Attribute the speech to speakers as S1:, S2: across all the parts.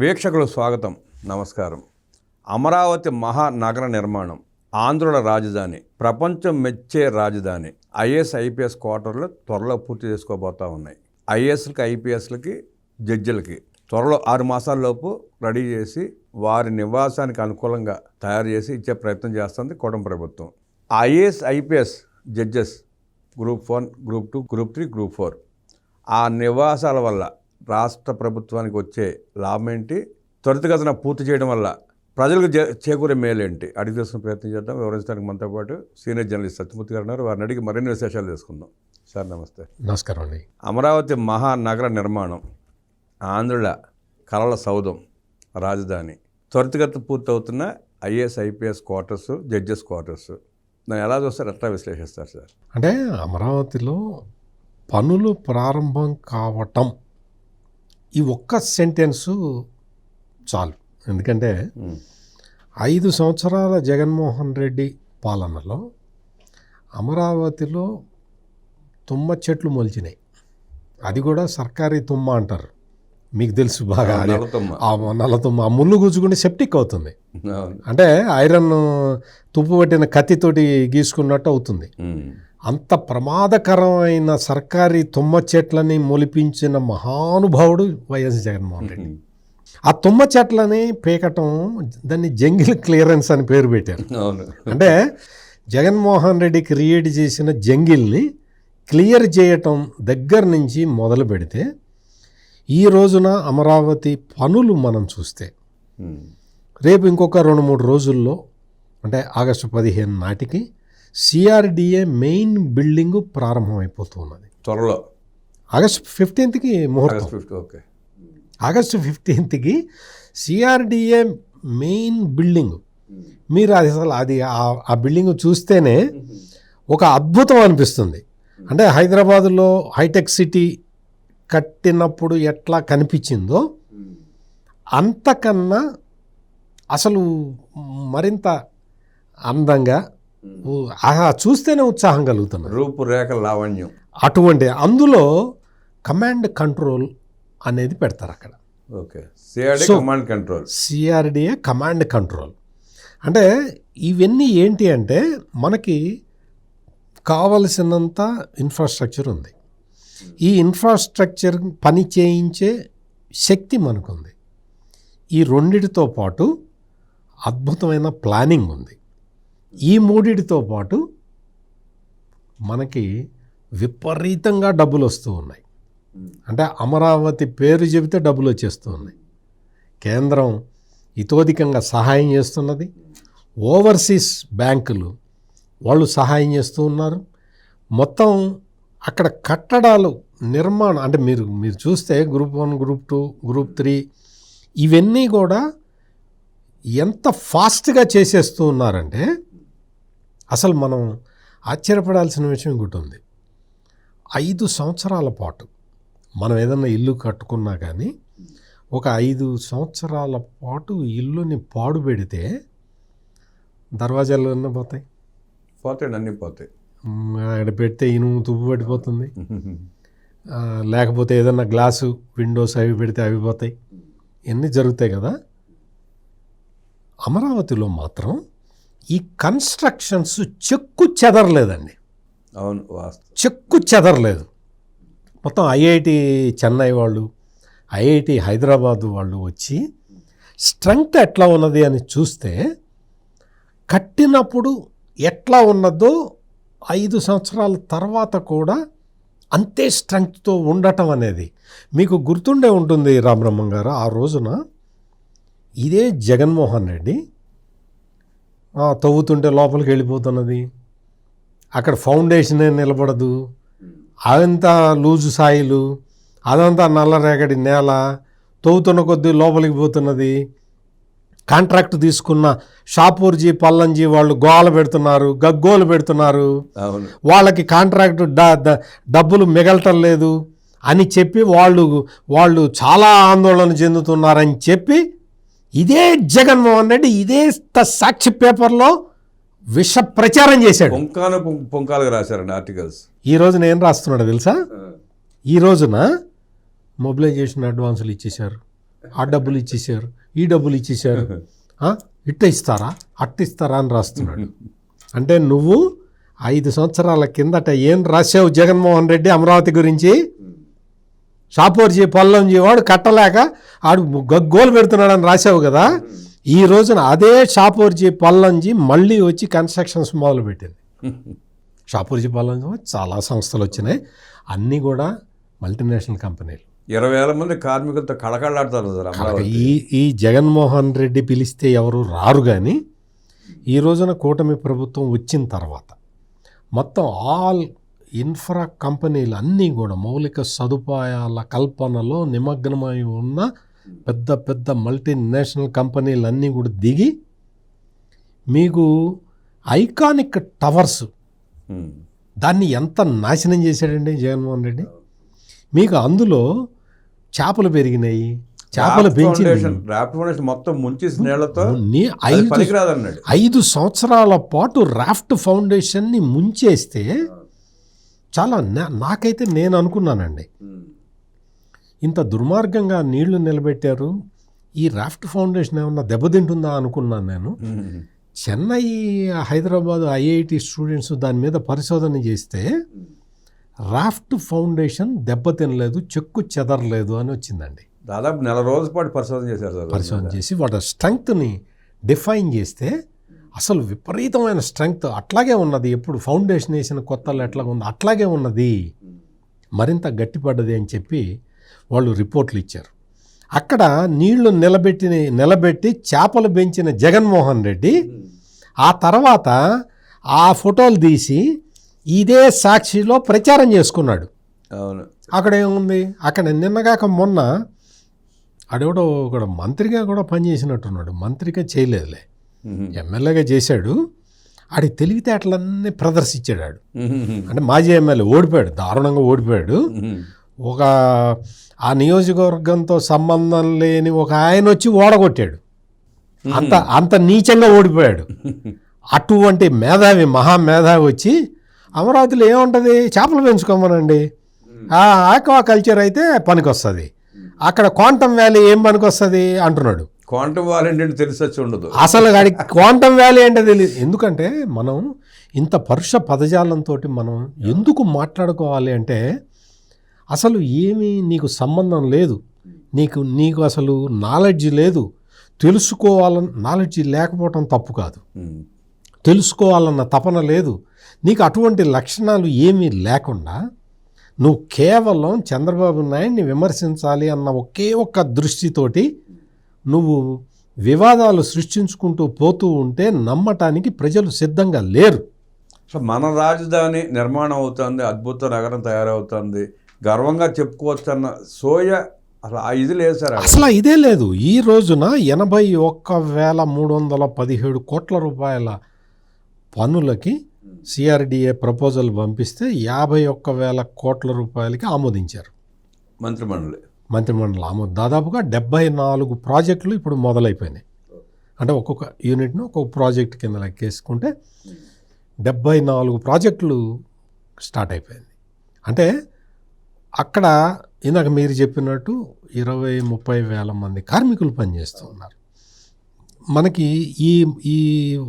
S1: వీక్షకులు స్వాగతం నమస్కారం. అమరావతి మహానగర నిర్మాణం ఆంధ్రుల రాజధాని ప్రపంచం మెచ్చే రాజధాని ఐఏఎస్ ఐపీఎస్ క్వార్టర్లు త్వరలో పూర్తి చేసుకోబోతా ఉన్నాయి. ఐఏఎస్లకి ఐపీఎస్లకి జడ్జిలకి త్వరలో ఆరు మాసాల్లోపు రెడీ చేసి వారి నివాసానికి అనుకూలంగా తయారు చేసి ఇచ్చే ప్రయత్నం చేస్తుంది కూటమి ప్రభుత్వం. IAS IPS judges group one group two group three group four. ఆ నివాసాల వల్ల రాష్ట్ర ప్రభుత్వానికి వచ్చే లాభం ఏంటి? త్వరితగతిన పూర్తి చేయడం వల్ల ప్రజలకు చేకూరే మేలు ఏంటి? అడిగి తెలుసుకునే ప్రయత్నం చేద్దాం. వివరించడానికి మనతో పాటు సీనియర్ జర్నలిస్ట్ సత్యమూర్తి గారు ఉన్నారు. వారిని అడిగి మరిన్ని విశేషాలు తెలుసుకుందాం. సార్ నమస్తే.
S2: నమస్కారం అండి.
S1: అమరావతి మహానగర నిర్మాణం ఆంధ్రుల కలల సౌధం రాజధాని త్వరితగతి పూర్తవుతున్న IAS IPS quarters judges quarters. దాన్ని ఎలా చూస్తారు? ఎట్లా విశ్లేషిస్తారు సార్?
S2: అంటే అమరావతిలో పనులు ప్రారంభం కావటం ఈ ఒక్క సెంటెన్సు చాలు. ఎందుకంటే ఐదు సంవత్సరాల జగన్మోహన్ రెడ్డి పాలనలో అమరావతిలో తుమ్మ చెట్లు మొలిచినాయి. అది కూడా సర్కారీ తుమ్మ అంటారు. మీకు తెలుసు బాగా.
S1: నల్లతమ్మ.
S2: ఆ నల్ల తుమ్మ ఆ ముళ్ళు గుచ్చుకుంటే సెప్టిక్ అవుతుంది. అంటే ఐరన్ తుప్పు పట్టిన కత్తితోటి గీసుకున్నట్టు అవుతుంది. అంత ప్రమాదకరమైన సర్కారీ తుమ్మ చెట్లని మొలిపించిన మహానుభావుడు వైఎస్ జగన్మోహన్ రెడ్డి. ఆ తుమ్మ చెట్లని పీకటం దాన్ని జంగిల్ క్లియరెన్స్ అని పేరు పెట్టారు. అంటే జగన్మోహన్ రెడ్డి క్రియేట్ చేసిన జంగిల్ని క్లియర్ చేయటం దగ్గర నుంచి మొదలు పెడితే ఈ రోజున అమరావతి పనులు మనం చూస్తే. రేపు ఇంకొక రెండు మూడు రోజుల్లో అంటే ఆగస్టు పదిహేను నాటికి సిఆర్డిఏ మెయిన్ బిల్డింగ్ ప్రారంభమైపోతున్నది.
S1: త్వరలో.
S2: ఆగస్టు ఫిఫ్టీన్త్కి ముహూర్తం.
S1: ఓకే.
S2: ఆగస్టు ఫిఫ్టీన్త్కి సిఆర్డిఏ మెయిన్ బిల్డింగ్. మీరు అది అసలు అది ఆ- బిల్డింగ్ చూస్తేనే ఒక అద్భుతం అనిపిస్తుంది. అంటే హైదరాబాదులో హైటెక్ సిటీ కట్టినప్పుడు ఎట్లా కనిపించిందో అంతకన్నా అసలు మరింత అందంగా చూస్తేనే ఉత్సాహం కలుగుతున్నది.
S1: రూపురేఖ లావణ్యం.
S2: అటువంటి అందులో కమాండ్ కంట్రోల్ అనేది పెడతారు అక్కడ.
S1: Okay. CRD command control.
S2: CRDA command control. అంటే ఇవన్నీ ఏంటి అంటే మనకి కావలసినంత ఇన్ఫ్రాస్ట్రక్చర్ ఉంది. ఈ ఇన్ఫ్రాస్ట్రక్చర్ పని చేయించే శక్తి మనకుంది. ఈ రెండిటితో పాటు అద్భుతమైన ప్లానింగ్ ఉంది. ఈ మూడిటితో పాటు మనకి విపరీతంగా డబ్బులు వస్తూ ఉన్నాయి. అంటే అమరావతి పేరు చెబితే డబ్బులు వచ్చేస్తూ ఉన్నాయి. కేంద్రం ఇతోధికంగా సహాయం చేస్తున్నది. ఓవర్సీస్ బ్యాంకులు వాళ్ళు సహాయం చేస్తూ ఉన్నారు. మొత్తం అక్కడ కట్టడాలు నిర్మాణం అంటే మీరు మీరు చూస్తే group one group two group three ఇవన్నీ కూడా ఎంత ఫాస్ట్గా చేసేస్తూ ఉన్నారంటే అసలు మనం ఆశ్చర్యపడాల్సిన విషయం ఇంకోటి ఉంది. ఐదు సంవత్సరాల పాటు మనం ఏదన్నా ఇల్లు కట్టుకున్నా కానీ ఒక ఐదు సంవత్సరాల పాటు ఇల్లుని పాడు పెడితే దర్వాజాలు అన్నీ పోతాయి.
S1: పోతాయి అన్నీ పోతాయి.
S2: అక్కడ పెడితే ఇనుము తుప్పు పడిపోతుంది లేకపోతే ఏదన్నా గ్లాసు విండోస్ అవి పెడితే అవి పోతాయి. ఇవన్నీ జరుగుతాయి కదా. అమరావతిలో మాత్రం ఈ కన్స్ట్రక్షన్స్ చెక్కు చెదరలేదండి.
S1: అవును
S2: చెక్కు చెదరలేదు. మొత్తం ఐఐటి చెన్నై వాళ్ళు ఐఐటి హైదరాబాద్ వాళ్ళు వచ్చి స్ట్రెంగ్త్ ఎట్లా ఉన్నది అని చూస్తే కట్టినప్పుడు ఎట్లా ఉన్నదో ఐదు సంవత్సరాల తర్వాత కూడా అంతే స్ట్రెంగ్త్తో ఉండటం అనేది. మీకు గుర్తుండే ఉంటుంది రామబ్రహ్మం గారు ఆ రోజున ఇదే జగన్మోహన్ రెడ్డి తవ్వుతుంటే లోపలికి వెళ్ళిపోతున్నది. అక్కడ ఫౌండేషనే నిలబడదు. అదంతా లూజు సాయిలు అదంతా నల్లరేగడి నేల తవ్వుతున్న కొద్దీ లోపలికి పోతున్నది. కాంట్రాక్ట్ తీసుకున్న షాపూర్జీ పల్లంజీ వాళ్ళు గోల పెడుతున్నారు గగ్గోలు పెడుతున్నారు. వాళ్ళకి కాంట్రాక్ట్ డబ్బులు మిగలటం లేదు అని చెప్పి వాళ్ళు వాళ్ళు చాలా ఆందోళన చెందుతున్నారని చెప్పి ఇదే జగన్మోహన్ రెడ్డి ఇదే సాక్షి పేపర్లో విష ప్రచారం చేశాడు.
S1: పొంకాను పొంకాలుగా రాశారండి ఆర్టికల్స్.
S2: ఈ రోజున ఏం రాస్తున్నాడు తెలుసా? ఈ రోజున మొబిలైజేషన్ అడ్వాన్సులు ఇచ్చేశారు. ఆ డబ్బులు ఇచ్చేసారు ఈ డబ్బులు ఇచ్చేసారు ఆ, ఇట్ట ఇస్తారా? అట్ట ఇస్తారా అని రాస్తున్నాడు. అంటే నువ్వు ఐదు సంవత్సరాల కిందట ఏం రాసావు జగన్మోహన్ రెడ్డి అమరావతి గురించి? షాపూర్జీ పొల్లంజీ వాడు కట్టలేక ఆడు గగ్గోలు పెడుతున్నాడని రాసావు కదా. ఈ రోజున అదే షాపూర్జీ పొల్లంజీ మళ్ళీ వచ్చి కన్స్ట్రక్షన్స్ మొదలు పెట్టింది షాపూర్జీ పొల్లంజీ చాలా సంస్థలు వచ్చినాయి. అన్నీ కూడా మల్టీనేషనల్ కంపెనీలు.
S1: ఇరవై వేల మంది కార్మికులతో కళకళలాడతారు సార్
S2: ఈ ఈ జగన్మోహన్ రెడ్డి పిలిస్తే ఎవరు రారు కానీ ఈ రోజున కూటమి ప్రభుత్వం వచ్చిన తర్వాత మొత్తం ఆల్ ఇన్ఫ్రా కంపెనీలు అన్నీ కూడా మౌలిక సదుపాయాల కల్పనలో నిమగ్నమై ఉన్న పెద్ద పెద్ద మల్టీనేషనల్ కంపెనీలు అన్నీ కూడా దిగి మీకు ఐకానిక్ టవర్స్
S1: ఉమ్.
S2: దాన్ని ఎంత నాశనం చేశాడండి జగన్మోహన్ రెడ్డి? మీకు అందులో చేపలు పెరిగినాయి చేపలు
S1: ఫౌండేషన్ మొత్తం నీళ్ళతో
S2: ఐదు సంవత్సరాల పాటు రాఫ్ట్ ఫౌండేషన్ని ముంచేస్తే చాలా నాకైతే నేను అనుకున్నానండి. ఇంత దుర్మార్గంగా నీళ్ళు నిలబెట్టారు. ఈ రాఫ్ట్ ఫౌండేషన్ ఏమన్నా దెబ్బతింటుందా అనుకున్నాను నేను. చెన్నై హైదరాబాద్ ఐఐటి స్టూడెంట్స్ దాని మీద పరిశోధన చేస్తే రాఫ్ట్ ఫౌండేషన్ దెబ్బతినలేదు చెక్కు చెదరలేదు అని వచ్చిందండి.
S1: దాదాపు నెల రోజుల పాటు పరిశోధన చేశారు
S2: పరిశోధన చేసి వాటి స్ట్రెంగ్త్ని డిఫైన్ చేస్తే అసలు విపరీతమైన స్ట్రెంగ్త్. అట్లాగే ఉన్నది. ఎప్పుడు ఫౌండేషన్ వేసిన కొత్తలు ఎట్లా ఉంది. అట్లాగే ఉన్నది. మరింత గట్టిపడ్డది అని చెప్పి వాళ్ళు రిపోర్ట్లు ఇచ్చారు. అక్కడ నీళ్ళు నిలబెట్టి నిలబెట్టి చేపలు పెంచిన జగన్మోహన్ రెడ్డి ఆ తర్వాత ఆ ఫోటోలు తీసి ఇదే సాక్షిలో ప్రచారం చేసుకున్నాడు.
S1: అవును.
S2: అక్కడ ఏముంది? అక్కడ నిన్నగాక మొన్న ఆడెవడో ఒక మంత్రిగా కూడా పనిచేసినట్టున్నాడు. మంత్రిగా చేయలేదులే. ఎమ్మెల్యేగా చేశాడు. ఆడి తెలివితేటలన్నీ ప్రదర్శించాడు ఆడు. అంటే మాజీ ఎమ్మెల్యే ఓడిపోయాడు దారుణంగా ఓడిపోయాడు. ఒక ఆ నియోజకవర్గంతో సంబంధం లేని ఒక ఆయన వచ్చి ఓడగొట్టాడు. అంత అంత నీచంగా ఓడిపోయాడు. అటువంటి మేధావి మహా మేధావి వచ్చి అమరావతిలో ఏముంటుంది? చేపలు పెంచుకోమనండి. ఆక్వా కల్చర్ అయితే పనికొస్తుంది. అక్కడ క్వాంటమ్ వ్యాలీ ఏం పనికొస్తుంది? అంటున్నాడు.
S1: క్వాంటమ్ వాలంటీర్ తెలిసి వచ్చి ఉండదు.
S2: అసలు గాడి క్వాంటమ్ వ్యాలీ అంటే తెలియదు. ఎందుకంటే మనం ఇంత పరుష పదజాలంతో మనం ఎందుకు మాట్లాడుకోవాలి అంటే అసలు ఏమీ నీకు సంబంధం లేదు. నీకు నీకు అసలు నాలెడ్జ్ లేదు. తెలుసుకోవాలని నాలెడ్జ్ లేకపోవటం తప్పు కాదు. తెలుసుకోవాలన్న తపన లేదు. నీకు అటువంటి లక్షణాలు ఏమీ లేకుండా నువ్వు కేవలం చంద్రబాబు నాయుడిని విమర్శించాలి అన్న ఒకే ఒక్క దృష్టితోటి నువ్వు వివాదాలు సృష్టించుకుంటూ పోతూ ఉంటే నమ్మటానికి ప్రజలు సిద్ధంగా లేరు.
S1: సో మన రాజధాని నిర్మాణం అవుతుంది అద్భుత నగరం తయారవుతుంది గర్వంగా చెప్పుకోవచ్చు అన్న సోయ అసలు ఆ ఇది లేదు సార్.
S2: అసలు ఇదే లేదు. ఈ రోజున ఎనభై ఒక్క వేల మూడు వందల పదిహేడు కోట్ల రూపాయల పనులకి సిఆర్డిఏ ప్రపోజల్ పంపిస్తే యాభై ఒక్క వేల కోట్ల రూపాయలకి ఆమోదించారు.
S1: మంత్రిమండలి.
S2: మంత్రిమండలి ఆమోదం దాదాపుగా డెబ్బై నాలుగు ప్రాజెక్టులు ఇప్పుడు మొదలైపోయినాయి. అంటే ఒక్కొక్క యూనిట్ను ఒక్కొక్క ప్రాజెక్ట్ కింద లెక్కేసుకుంటే డెబ్బై నాలుగు ప్రాజెక్టులు స్టార్ట్ అయిపోయింది. అంటే అక్కడ ఇందాక మీరు చెప్పినట్టు ఇరవై ముప్పై వేల మంది కార్మికులు పనిచేస్తూ ఉన్నారు మనకి ఈ ఈ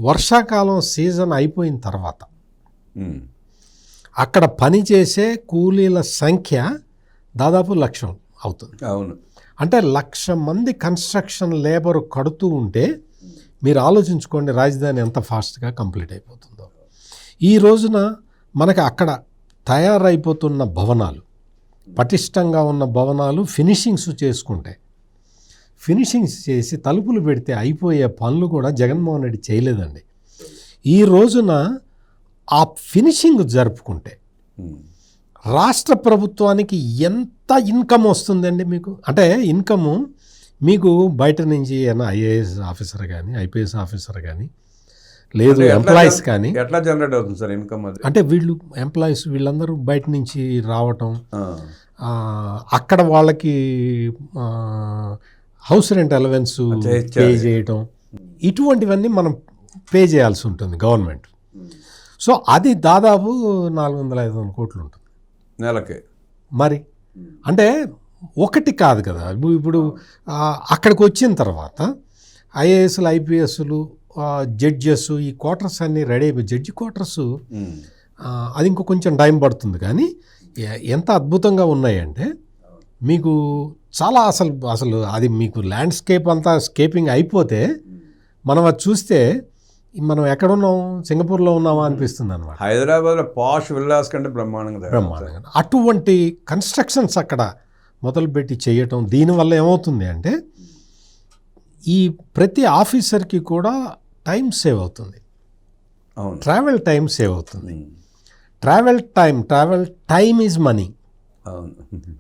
S2: వర్షాకాలం సీజన్ అయిపోయిన తర్వాత. అక్కడ పనిచేసే కూలీల సంఖ్య దాదాపు లక్షం అవుతుంది.
S1: అవును.
S2: అంటే లక్ష మంది కన్స్ట్రక్షన్ లేబర్ కడుతూ ఉంటే మీరు ఆలోచించుకోండి రాజధాని ఎంత ఫాస్ట్గా కంప్లీట్ అయిపోతుందో. ఈ రోజున మనకి అక్కడ తయారైపోతున్న భవనాలు పటిష్టంగా ఉన్న భవనాలు ఫినిషింగ్స్ చేసుకుంటే ఫినిషింగ్స్ చేసి తలుపులు పెడితే అయిపోయే పనులు కూడా జగన్మోహన్ రెడ్డి చేయలేదండి. ఈ రోజున ఆ ఫినిషింగ్ జరుపుకుంటే. రాష్ట్ర ప్రభుత్వానికి ఎంత ఇన్కమ్ వస్తుందండి మీకు. అంటే ఇన్కమ్ మీకు బయట నుంచి ఏమైనా ఐఏఎస్ ఆఫీసర్ కానీ ఐపీఎస్ ఆఫీసర్ కానీ లేదు ఎంప్లాయీస్ కానీ
S1: ఎట్లా జనరేట్ అవుతుంది సార్ ఇన్కమ్ అది?
S2: అంటే వీళ్ళు ఎంప్లాయీస్ వీళ్ళందరూ బయట నుంచి రావటం అక్కడ వాళ్ళకి హౌస్ రెంట్ అలవెన్స్ పే. చేయటం ఇటువంటివన్నీ మనం పే చేయాల్సి ఉంటుంది గవర్నమెంట్. సో అది దాదాపు నాలుగు వందల ఐదు వందల కోట్లు ఉంటుంది.
S1: నెలకి.
S2: మరి అంటే ఒకటి కాదు కదా. ఇప్పుడు- అక్కడికి వచ్చిన తర్వాత ఐఏఎస్లు ఐపీఎస్లు జడ్జెస్ ఈ క్వార్టర్స్ అన్నీ రెడీ అయిపోయి జడ్జి క్వార్టర్స్. అది ఇంకో కొంచెం టైం పడుతుంది. కానీ ఎంత అద్భుతంగా ఉన్నాయంటే మీకు చాలా అసలు అసలు అది మీకు ల్యాండ్స్కేప్ అంతా స్కేపింగ్ అయిపోతే మనం అది చూస్తే మనం ఎక్కడున్నాం? సింగపూర్లో ఉన్నామా అనిపిస్తుంది అనమాట
S1: హైదరాబాద్లో పాష్ విల్లాస్ కంటే బ్రహ్మాండంగా
S2: బ్రహ్మాండంగా. అటువంటి కన్స్ట్రక్షన్స్ అక్కడ మొదలుపెట్టి చేయటం దీనివల్ల ఏమవుతుంది అంటే ఈ ప్రతి ఆఫీసర్కి కూడా టైం సేవ్ అవుతుంది. ట్రావెల్ టైం సేవ్ అవుతుంది. Travel time travel time is money.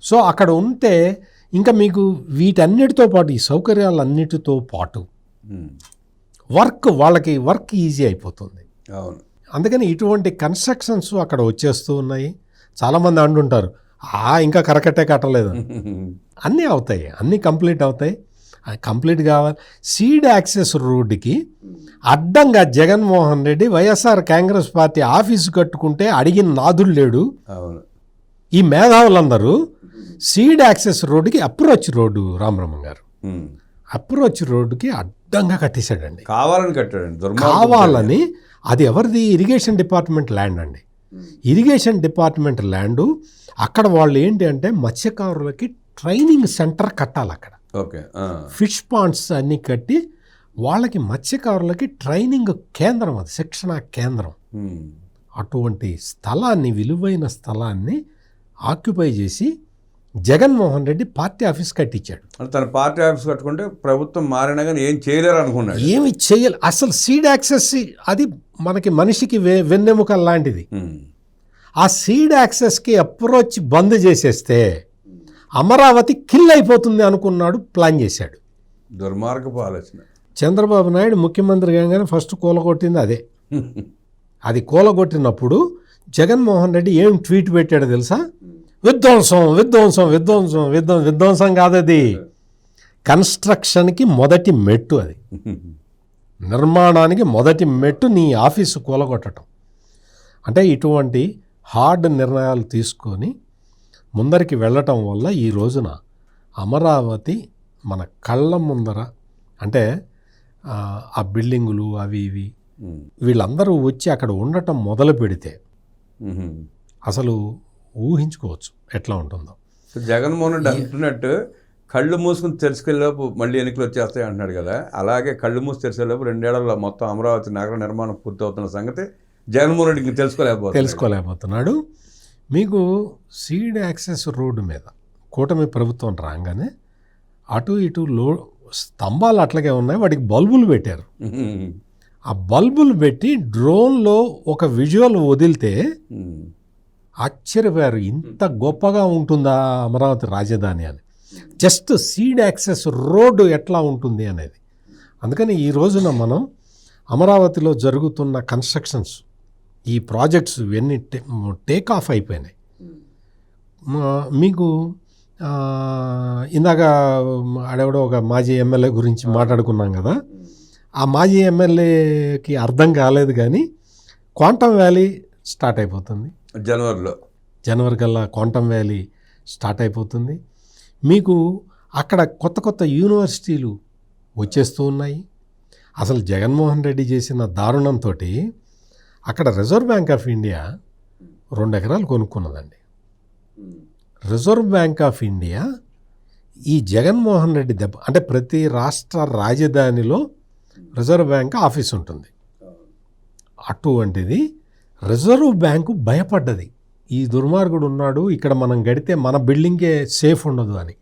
S2: So అక్కడ ఉంటే ఇంకా మీకు వీటన్నిటితో పాటు ఈ సౌకర్యాలన్నిటితో పాటు. వర్క్ వాళ్ళకి వర్క్ ఈజీ అయిపోతుంది.
S1: అవును.
S2: అందుకని ఇటువంటి కన్స్ట్రక్షన్స్ అక్కడ వచ్చేస్తూ ఉన్నాయి. చాలామంది అంటుంటారు ఆ ఇంకా కరకట్టే కట్టలేదు. అన్నీ అవుతాయి అన్నీ కంప్లీట్ అవుతాయి. అది కంప్లీట్ కావాలి. సీడ్ యాక్సెస్ రోడ్డుకి అడ్డంగా జగన్మోహన్ రెడ్డి వైఎస్ఆర్ కాంగ్రెస్ పార్టీ ఆఫీసు కట్టుకుంటే అడిగిన నాదుడు లేడు. ఈ మేధావులందరూ సీడ్ యాక్సెస్ రోడ్డుకి approach road Ramabrahmam garu. Approach రోడ్డుకి అడ్డంగా కట్టేశాడండి.
S1: కావాలని కట్టాడండి
S2: కావాలని అది ఎవరిది? ఇరిగేషన్ డిపార్ట్మెంట్ ల్యాండ్ అండి. ఇరిగేషన్ డిపార్ట్మెంట్ ల్యాండు అక్కడ వాళ్ళు ఏంటి అంటే మత్స్యకారులకి ట్రైనింగ్ సెంటర్ కట్టాలి అక్కడ.
S1: ఓకే.
S2: ఫిష్ పాండ్స్ అన్నీ కట్టి వాళ్ళకి మత్స్యకారులకి ట్రైనింగ్ కేంద్రం అది శిక్షణ కేంద్రం.
S1: ఉమ్.
S2: అటువంటి స్థలాన్ని విలువైన స్థలాన్ని ఆక్యుపై చేసి జగన్మోహన్ రెడ్డి పార్టీ ఆఫీస్ కట్టించాడు.
S1: తన పార్టీ ఆఫీస్ కట్టుకుంటే ప్రభుత్వం మారినా కానీ ఏం చేయలేరు అనుకున్నాడు
S2: ఏమి చేయాలి. అసలు సీడ్ యాక్సెస్ అది మనకి మనిషికి వెన్నెముక లాంటిది. ఆ సీడ్ యాక్సెస్కి అప్రోచ్ బంద్ చేసేస్తే అమరావతి కిల్ అయిపోతుంది అనుకున్నాడు ప్లాన్ చేశాడు.
S1: దుర్మార్గపు ఆలోచన.
S2: చంద్రబాబు నాయుడు ముఖ్యమంత్రి కాగానే ఫస్ట్ కూలగొట్టింది అదే. అది కూలగొట్టినప్పుడు జగన్మోహన్ రెడ్డి ఏం ట్వీట్ పెట్టాడో తెలుసా? విధ్వంసం విధ్వంసం విధ్వంసం విధ్వం విధ్వంసం కాదది కన్స్ట్రక్షన్కి మొదటి మెట్టు అది నిర్మాణానికి మొదటి మెట్టు నీ ఆఫీసు కూలగొట్టడం అంటే ఇటువంటి హార్డ్ నిర్ణయాలు తీసుకొని ముందరికి వెళ్ళటం వల్ల ఈ రోజున అమరావతి మన కళ్ళ ముందర అంటే ఆ, బిల్డింగులు అవి ఇవి. వీళ్ళందరూ వచ్చి అక్కడ ఉండటం మొదలు పెడితే. అసలు ఊహించుకోవచ్చు ఎట్లా ఉంటుందో.
S1: సో జగన్మోహన్ రెడ్డి అంటున్నట్టు కళ్ళు మూసుకుని తెరుచుకెళ్ళేలోపు మళ్ళీ ఎన్నికలు వచ్చేస్తాయి అంటున్నాడు కదా. అలాగే కళ్ళు మూసి తెరిచేలోపు రెండేళ్ళలో మొత్తం అమరావతి నగర నిర్మాణం పూర్తవుతున్న సంగతి జగన్మోహన్ రెడ్డికి తెలుసుకోలేకపోతే
S2: తెలుసుకోలేకపోతున్నాడు. మీకు సీడ్ యాక్సెస్ రోడ్డు మీద కూటమి ప్రభుత్వం రాగానే అటు ఇటు లో స్తంభాలు అట్లాగే ఉన్నాయి. వాటికి బల్బులు పెట్టారు. ఆ బల్బులు పెట్టి డ్రోన్లో ఒక విజువల్ వదిలితే ఆశ్చర్యపోయారు. ఇంత గొప్పగా ఉంటుందా అమరావతి రాజధాని అని. జస్ట్ సీడ్ యాక్సెస్ రోడ్డు ఎట్లా ఉంటుంది అనేది. అందుకని ఈ రోజున మనం అమరావతిలో జరుగుతున్న కన్స్ట్రక్షన్స్ ఈ ప్రాజెక్ట్స్ ఇవన్నీ టే- టేక్ ఆఫ్ అయిపోయినాయి. మ- మీకు ఇందాక ఆడెవడో ఒక మాజీ ఎమ్మెల్యే గురించి మాట్లాడుకున్నాం కదా. ఆ మాజీ ఎమ్మెల్యేకి అర్థం కాలేదు కానీ క్వాంటమ్ వ్యాలీ స్టార్ట్ అయిపోతుంది.
S1: జనవరిలో.
S2: జనవరి కల్లా క్వాంటమ్ వ్యాలీ స్టార్ట్ అయిపోతుంది. మీకు అక్కడ కొత్త కొత్త యూనివర్సిటీలు వచ్చేస్తూ ఉన్నాయి. అసలు జగన్మోహన్ రెడ్డి చేసిన దారుణంతో అక్కడ రిజర్వ్ బ్యాంక్ ఆఫ్ ఇండియా రెండు ఎకరాలు కొనుక్కున్నదండి. రిజర్వ్ బ్యాంక్ ఆఫ్ ఇండియా ఈ జగన్మోహన్ రెడ్డి దెబ్బ అంటే ప్రతి రాష్ట్ర రాజధానిలో రిజర్వ్ బ్యాంక్ ఆఫీస్ ఉంటుంది. అటువంటిది రిజర్వ్ బ్యాంకు భయపడ్డది. ఈ దుర్మార్గుడు ఉన్నాడు ఇక్కడ మనం గడితే మన బిల్డింగే సేఫ్ ఉండదు అని.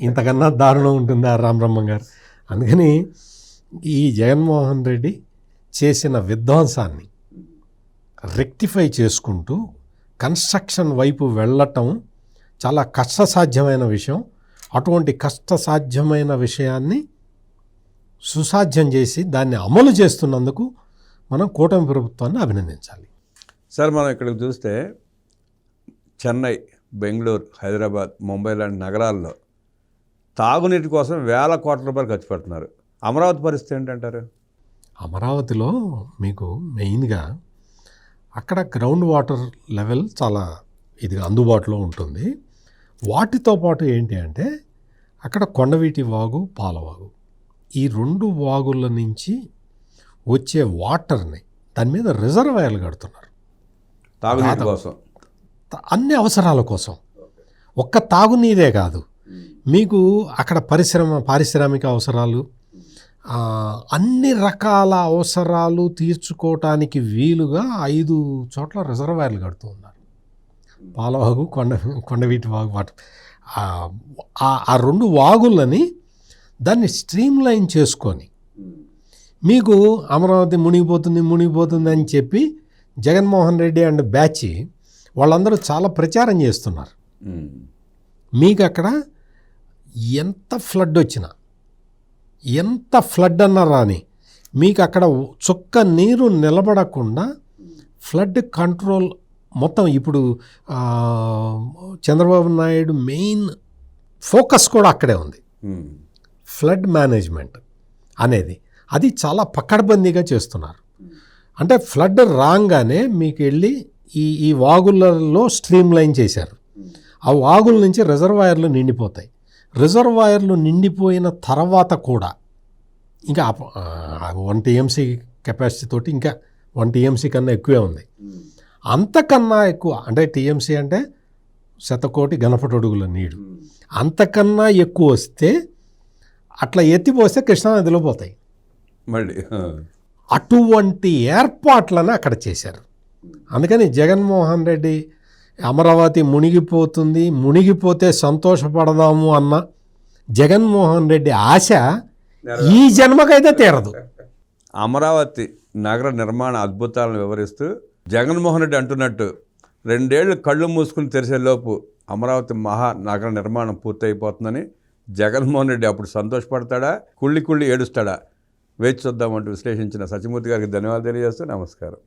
S2: ఇంతకన్నా దారుణం ఉంటుందా రామబ్రహ్మం గారు? అందుకని ఈ జగన్మోహన్ రెడ్డి చేసిన విధ్వంసాన్ని రెక్టిఫై చేసుకుంటూ కన్స్ట్రక్షన్ వైపు వెళ్ళటం చాలా కష్టసాధ్యమైన విషయం. అటువంటి కష్టసాధ్యమైన విషయాన్ని సుసాధ్యం చేసి దాన్ని అమలు చేస్తున్నందుకు మనం కూటమి ప్రభుత్వాన్ని అభినందించాలి.
S1: సార్ మనం ఇక్కడికి చూస్తే చెన్నై బెంగళూరు హైదరాబాద్ ముంబై లాంటి నగరాల్లో తాగునీటి కోసం వేల కోట్ల రూపాయలు ఖర్చు పెడుతున్నారు. అమరావతి పరిస్థితి ఏంటంటారు?
S2: అమరావతిలో మీకు మెయిన్గా అక్కడ గ్రౌండ్ వాటర్ లెవెల్ చాలా ఇది అందుబాటులో ఉంటుంది. వాటితో పాటు ఏంటి అంటే అక్కడ కొండవీటి వాగు పాలవాగు ఈ రెండు వాగుల నుంచి వచ్చే వాటర్ని దాని మీద రిజర్వాయర్లు కడుతున్నారు.
S1: తాగునీటి కోసం.
S2: అన్ని అవసరాల కోసం. ఒక్క తాగునీరే కాదు. మీకు అక్కడ పరిశ్రమ పారిశ్రామిక అవసరాలు అన్ని రకాల అవసరాలు తీర్చుకోవటానికి వీలుగా ఐదు చోట్ల రిజర్వాయర్లు కడుతూ ఉన్నారు. పాలవాగు కొండ కొండవీటి వాగు ఆ- ఆ- ఆ రెండు వాగులని దాన్ని స్ట్రీమ్ లైన్ చేసుకొని మీకు అమరావతి మునిగిపోతుంది మునిగిపోతుంది అని చెప్పి జగన్మోహన్ రెడ్డి అండ్ బ్యాచ్ వాళ్ళందరూ చాలా ప్రచారం చేస్తున్నారు. మీకు అక్కడ ఎంత ఫ్లడ్ వచ్చినా ఎంత ఫ్లడ్ అన్నా రాని మీకు అక్కడ చుక్క నీరు నిలబడకుండా ఫ్లడ్ కంట్రోల్ మొత్తం ఇప్పుడు చంద్రబాబు నాయుడు మెయిన్ ఫోకస్ కూడా అక్కడే ఉంది. ఫ్లడ్ మేనేజ్మెంట్ అనేది అది చాలా పక్కడబందీగా చేస్తున్నారు. అంటే ఫ్లడ్ రాగానే మీకు వెళ్ళి ఈ ఈ వాగులలో స్ట్రీమ్ లైన్ చేశారు. ఆ వాగుల నుంచి రిజర్వాయర్లు నిండిపోతాయి. రిజర్వాయర్లు నిండిపోయిన తర్వాత కూడా ఇంకా వన్ టీఎంసీ కెపాసిటీ తోటి ఇంకా వన్ టీఎంసీ కన్నా ఎక్కువే ఉంది. అంతకన్నా ఎక్కువ అంటే టీఎంసీ అంటే శతకోటి గణపటొడుగుల నీరు అంతకన్నా ఎక్కువ వస్తే అట్లా ఎత్తిపోస్తే కృష్ణానదిలో పోతాయి.
S1: మళ్ళీ
S2: అటువంటి ఏర్పాట్లను అక్కడ చేశారు. అందుకని జగన్మోహన్ రెడ్డి అమరావతి మునిగిపోతుంది మునిగిపోతే సంతోషపడదాము అన్న జగన్మోహన్ రెడ్డి ఆశ ఈ జన్మకైతే తీరదు.
S1: అమరావతి నగర నిర్మాణ అద్భుతాలను వివరిస్తూ జగన్మోహన్ రెడ్డి అంటున్నట్టు రెండేళ్ళు కళ్ళు మూసుకుని తెరిసే లోపు అమరావతి మహా నగర నిర్మాణం పూర్తయిపోతుందని జగన్మోహన్ రెడ్డి అప్పుడు సంతోషపడతాడా? కుళ్ళి కుళ్ళి ఏడుస్తాడా? వేచి చూద్దామంటూ విశ్లేషించిన సత్యమూర్తి గారికి ధన్యవాదాలు తెలియజేస్తూ నమస్కారం.